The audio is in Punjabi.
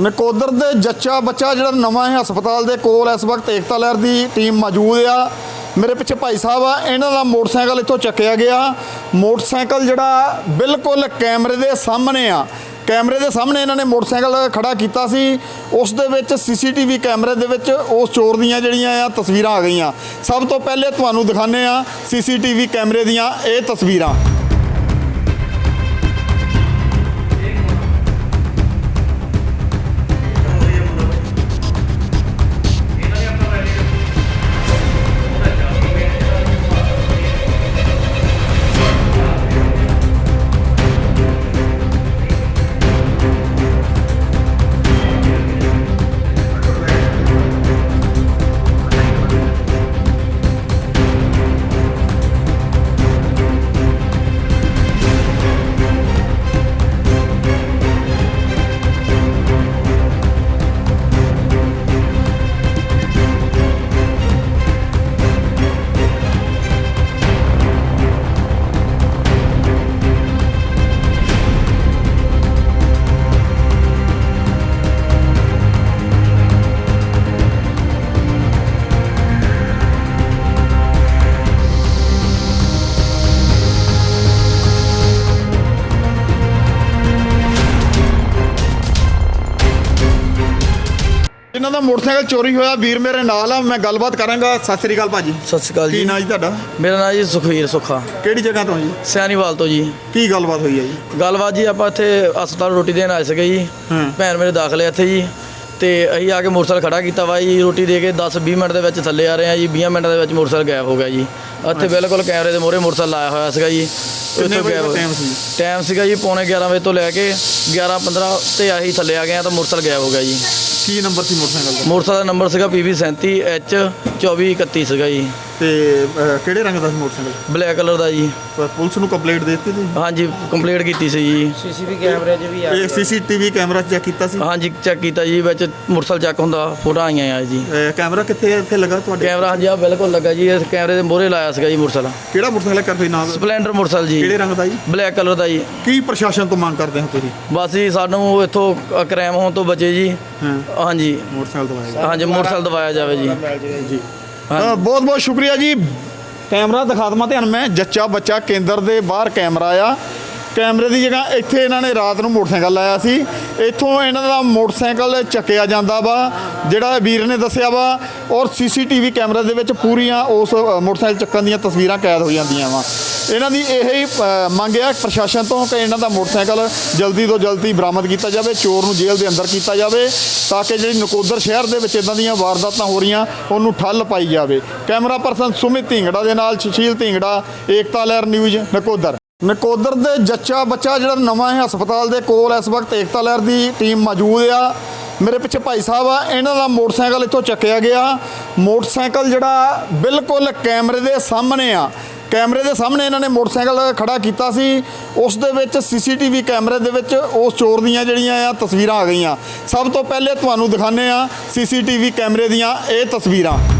ਨਕੋਦਰ ਦੇ ਜੱਚਾ ਬੱਚਾ ਜਿਹੜਾ ਨਵਾਂ ਹੈ ਹਸਪਤਾਲ ਦੇ ਕੋਲ ਇਸ ਵਕਤ ਏਕਤਾ ਲਹਿਰ ਦੀ ਟੀਮ ਮੌਜੂਦ ਆ। ਮੇਰੇ ਪਿੱਛੇ ਭਾਈ ਸਾਹਿਬ ਆ, ਇਹਨਾਂ ਦਾ ਮੋਟਰਸਾਈਕਲ ਇੱਥੋਂ ਚੱਕਿਆ ਗਿਆ। ਮੋਟਰਸਾਈਕਲ ਜਿਹੜਾ ਬਿਲਕੁਲ ਕੈਮਰੇ ਦੇ ਸਾਹਮਣੇ ਆ। ਕੈਮਰੇ ਦੇ ਸਾਹਮਣੇ ਇਹਨਾਂ ਨੇ ਮੋਟਰਸਾਈਕਲ ਖੜਾ ਕੀਤਾ ਸੀ। ਉਸ ਦੇ ਵਿੱਚ ਸੀਸੀਟੀਵੀ ਕੈਮਰੇ ਦੇ ਵਿੱਚ ਉਸ ਚੋਰ ਦੀਆਂ ਜਿਹੜੀਆਂ ਆ ਤਸਵੀਰਾਂ ਆ ਗਈਆਂ। ਸਭ ਤੋਂ ਪਹਿਲੇ ਤੁਹਾਨੂੰ ਦਿਖਾਣੇ ਆ ਸੀਸੀਟੀਵੀ ਕੈਮਰੇ ਦੀਆਂ ਇਹ ਤਸਵੀਰਾਂ। ਇਹਨਾਂ ਦਾ ਮੋਟਰਸਾਈਕਲ ਚੋਰੀ ਹੋਇਆ। ਵੀਰ ਮੇਰੇ ਨਾਲ ਆ ਮੈਂ ਗੱਲਬਾਤ ਕਰਾਂਗਾ। ਸਤਿ ਸ੍ਰੀ ਅਕਾਲ ਭਾਜੀ। ਸਤਿ ਸ਼੍ਰੀ ਅਕਾਲ ਕੀ ਜੀ ਨਾਂ ਜੀ ਤੁਹਾਡਾ? ਮੇਰਾ ਨਾਮ ਜੀ ਸੁਖਵੀਰ ਸੁੱਖਾ। ਕਿਹੜੀ ਜਗ੍ਹਾ ਤੋਂ ਜੀ? ਸਿਆਣੀਵਾਲ ਤੋਂ ਜੀ। ਕੀ ਗੱਲਬਾਤ ਹੋਈ ਹੈ ਜੀ? ਗੱਲਬਾਤ ਜੀ ਆਪਾਂ ਇੱਥੇ ਹਸਪਤਾਲ ਰੋਟੀ ਦੇਣ ਆਏ ਸੀਗੇ ਜੀ। ਹਾਂ। ਭੈਣ ਮੇਰੇ ਦਾਖਲੇ ਇੱਥੇ ਜੀ। ਤੇ ਅਸੀਂ ਆ ਕੇ ਮੋਟਰਸਾਈਕਲ ਖੜਾ ਕੀਤਾ ਵਾ ਜੀ। ਰੋਟੀ ਦੇ ਕੇ 10 20 ਮਿੰਟ ਦੇ ਵਿੱਚ ਥੱਲੇ ਆ ਰਹੇ ਆ ਜੀ। 20 ਮਿੰਟਾਂ ਦੇ ਵਿੱਚ ਮੋਟਰਸਾਈਕਲ ਗਾਇਬ ਹੋ ਗਿਆ ਜੀ। ਇੱਥੇ ਬਿਲਕੁਲ ਕੈਮਰੇ ਦੇ ਮੋਹਰੇ ਮੋਟਰਸਾਈਕਲ ਲਾਇਆ ਹੋਇਆ ਸੀਗਾ ਜੀ। ਕਿੰਨੇ ਵਜੇ ਦਾ time ਸੀ? ਟਾਈਮ ਸੀਗਾ ਜੀ ਪੌਣੇ 11 ਵਜੇ ਤੋਂ ਲੈ ਕੇ 11 15 ਤੇ ਆਹੀ ਥੱਲੇ ਆ ਗਏ ਆ ਤਾਂ ਮੋਟਰਸਾਈਕਲ ਗਾਇਬ ਹੋ ਗਿਆ ਜੀ। ਕੀ ਨੰਬਰ ਸੀ ਮੋਟਰਸਾਈਕਲ ਦਾ? ਮੋਟਰਸਾਈਕਲ ਦਾ ਨੰਬਰ ਸੀਗਾ PV 37 H 2431 ਸੀਗਾ ਜੀ। ਤੇ ਅਹ, ਕਿਹੜੇ ਰੰਗ ਦਾ ਸੀ ਮੋਟਰਸਾਈਕਲ? ਬਲੈਕ ਕਲਰ ਦਾ ਜੀ। ਪ- ਪੁਲਿਸ ਨੂੰ ਕੰਪਲੇਂਟ ਦੇ ਦਿੱਤੀ ਸੀ ਹਾਂਜੀ ਕੰਪਲੀਟ ਕੀਤੀ ਸੀ ਜੀ। ਸੀਸੀਟੀਵੀ ਕੈਮਰੇ 'ਚ ਵੀ ਆ ਇਹ ਸੀਸੀਟੀਵੀ ਕੈਮਰਾ ਚੈੱਕ ਕੀਤਾ ਸੀ? ਹਾਂਜੀ ਚੈੱਕ ਕੀਤਾ ਜੀ ਵਿੱਚ ਮੁਰਸਲ ਚੈੱਕ ਹੁੰਦਾ ਫੋਟੋਆਂ ਆਈਆਂ ਆ ਜੀ। ਅਹ, ਕੈਮਰਾ ਕਿੱਥੇ ਇੱਥੇ ਲੱਗਾ ਤੁਹਾਡੇ? ਕੈਮਰਾ ਹਾਂਜੀ ਆ ਬਿਲਕੁਲ ਲੱਗਾ ਜੀ ਇਸ ਕੈਮਰੇ ਦੇ ਮੋਹਰੇ ਲਾਇਆ ਸੀਗਾ ਜੀ ਮੁਰਸਲ ਕਿਹੜਾ ਮੋਟਰਸਾਈਕਲ ਕਰ ਤੁਸੀਂ ਨਾਮ? ਸਪਲੈਂਡਰ ਜੀ। ਕਿਹੜੇ ਰੰਗ ਦਾ ਜੀ? ਬਲੈਕ ਕਲਰ ਦਾ ਜੀ। ਕੀ ਪ੍ਰਸ਼ਾਸਨ ਤੋਂ ਮੰਗ ਕਰਦੇ ਹੋ ਤੁਸੀਂ? ਬਸ ਜੀ ਸਾਨੂੰ ਇੱਥੋਂ ਕ੍ਰਾਈਮ ਹੋਣ ਤੋਂ ਬਚੇ ਜੀ। ਹਾਂ। ਹਾਂਜੀ। ਮੋਟਰਸਾਈਕਲ ਦਵਾਏਗਾ ਹਾਂਜੀ ਮੁਰਸਲ ਦਵਾਇਆ ਜਾਵੇ ਜੀ। ਜੀ। ਬਹੁਤ ਬਹੁਤ ਸ਼ੁਕਰੀਆ ਜੀ। ਕੈਮਰਾ ਦਿਖਾ ਦਵਾਂ ਧਿਆਨ ਮੈਂ। ਜੱਚਾ ਬੱਚਾ ਕੇਂਦਰ ਦੇ ਬਾਹਰ ਕੈਮਰਾ ਆ। ਕੈਮਰੇ ਦੀ ਜਗ੍ਹਾ ਇੱਥੇ ਇਹਨਾਂ ਨੇ ਰਾਤ ਨੂੰ ਮੋਟਰਸਾਈਕਲ ਲਾਇਆ ਸੀ। ਇੱਥੋਂ ਇਹਨਾਂ ਦਾ ਮੋਟਰਸਾਈਕਲ ਚੱਕਿਆ ਜਾਂਦਾ ਵਾ, ਜਿਹੜਾ ਵੀਰ ਨੇ ਦੱਸਿਆ ਵਾ, ਔਰ ਸੀਸੀਟੀਵੀ ਕੈਮਰੇ ਦੇ ਵਿੱਚ ਪੂਰੀਆਂ ਉਸ ਮੋਟਰਸਾਈਕਲ ਚੱਕਣ ਦੀਆਂ ਤਸਵੀਰਾਂ ਕੈਦ ਹੋ ਜਾਂਦੀਆਂ ਵਾ। ਇਹਨਾਂ ਦੀ ਇਹ ਹੀ ਮੰਗ ਆ ਪ੍ਰਸ਼ਾਸਨ ਤੋਂ ਕਿ ਇਹਨਾਂ ਦਾ ਮੋਟਰਸਾਈਕਲ ਜਲਦੀ ਤੋਂ ਜਲਦੀ ਬਰਾਮਦ ਕੀਤਾ ਜਾਵੇ, ਚੋਰ ਨੂੰ ਜੇਲ੍ਹ ਦੇ ਅੰਦਰ ਕੀਤਾ ਜਾਵੇ, ਤਾਂ ਕਿ ਜਿਹੜੀ ਨਕੋਦਰ ਸ਼ਹਿਰ ਦੇ ਵਿੱਚ ਇਦਾਂ ਦੀਆਂ ਵਾਰਦਾਤਾਂ ਹੋ ਰਹੀਆਂ, ਉਹਨੂੰ ਠੱਲ ਪਾਈ ਜਾਵੇ। ਕੈਮਰਾ ਪਰਸਨ ਸੁਮਿਤ ਢਿੰਗੜਾ ਦੇ ਨਾਲ ਸੁਸ਼ੀਲ ਢਿੰਗੜਾ, ਏਕਤਾ ਲਹਿਰ ਨਿਊਜ਼, ਨਕੋਦਰ। ਨਕੋਦਰ ਦੇ ਜੱਚਾ ਬੱਚਾ ਜਿਹੜਾ ਨਵਾਂ ਹੈ, ਹਸਪਤਾਲ ਦੇ ਕੋਲ ਇਸ ਵਕਤ ਏਕਤਾ ਲਹਿਰ ਦੀ ਟੀਮ ਮੌਜੂਦ ਆ। ਮੇਰੇ ਪਿੱਛੇ ਭਾਈ ਸਾਹਿਬ ਆ, ਇਹਨਾਂ ਦਾ ਮੋਟਰਸਾਈਕਲ ਇੱਥੋਂ ਚੱਕਿਆ ਗਿਆ। ਮੋਟਰਸਾਈਕਲ ਜਿਹੜਾ ਬਿਲਕੁਲ ਕੈਮਰੇ ਦੇ ਸਾਹਮਣੇ ਆ। ਕੈਮਰੇ ਦੇ ਸਾਹਮਣੇ ਇਹਨਾਂ ਨੇ ਮੋਟਰਸਾਈਕਲ ਖੜਾ ਕੀਤਾ ਸੀ। ਉਸ ਦੇ ਵਿੱਚ ਸੀਸੀਟੀਵੀ ਕੈਮਰੇ ਦੇ ਵਿੱਚ ਉਸ ਚੋਰ ਦੀਆਂ ਜਿਹੜੀਆਂ ਆ, ਤਸਵੀਰਾਂ ਆ ਗਈਆਂ। ਸਭ ਤੋਂ ਪਹਿਲੇ ਤੁਹਾਨੂੰ ਦਿਖਾਣੇ ਆ ਸੀਸੀਟੀਵੀ ਕੈਮਰੇ ਦੀਆਂ ਇਹ ਤਸਵੀਰਾਂ।